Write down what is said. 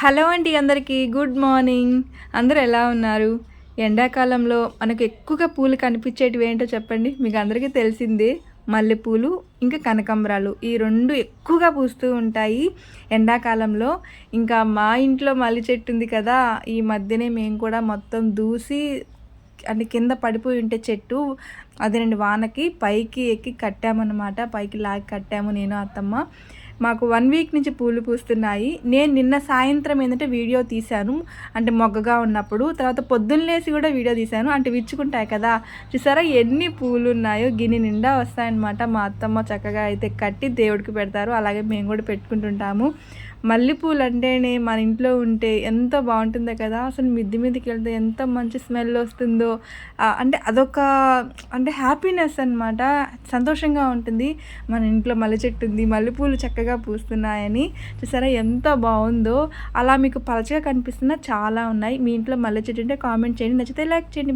Hello అండి అందరికీ good morning. అందరు ఎలా ఉన్నారు? ఎండాకాలంలో మనకు ఎక్కువగా పూలు కనిపించేటివి ఏంటో చెప్పండి. మీకు అందరికీ తెలిసిందే మల్లెపూలు ఇంకా కనకాంబరాలు. ఈ రెండు ఎక్కువగా పూస్తూ ఉంటాయి ఎండాకాలంలో. ఇంకా మా ఇంట్లో మల్లె చెట్టు ఉంది కదా ఈ మధ్యనే మేము కూడా మొత్తం దూసి అంటే కింద పడిపోయి ఉంటే చెట్టు అదేనండి వానకి పైకి ఎక్కి కట్టామన్నమాట. పైకి లాగి కట్టాము నేను అత్తమ్మ. మాకు వన్ వీక్ నుంచి పూలు పూస్తున్నాయి. నేను నిన్న సాయంత్రం ఏంటంటే వీడియో తీశాను. అంటే మొగ్గగా ఉన్నప్పుడు తర్వాత పొద్దున్నేసి కూడా వీడియో తీశాను. అంటే విచ్చుకుంటాయి కదా. చూసారా ఎన్ని పూలు ఉన్నాయో? గిన్నె నిండా వస్తాయన్నమాట. మా అత్తమ్మ చక్కగా అయితే కట్టి దేవుడికి పెడతారు. అలాగే మేము కూడా పెట్టుకుంటుంటాము. మల్లెపూలు అంటేనే మన ఇంట్లో ఉంటే ఎంత బాగుంటుందో కదా. అసలు మిద్ది మీదకి వెళ్తే ఎంత మంచి స్మెల్ వస్తుందో. అంటే అదొక అంటే హ్యాపీనెస్ అనమాట సంతోషంగా ఉంటుంది. మన ఇంట్లో మల్లె చెట్టు ఉంది. మల్లెపూలు చక్కగా పూస్తున్నాయని. చూసారా ఎంత బాగుందో. అలా మీకు పలచగా కనిపిస్తున్న చాలా ఉన్నాయి. మీ ఇంట్లో మల్లె చెట్టు ఉంటే కామెంట్ చేయండి. నచ్చితే లైక్ చేయండి.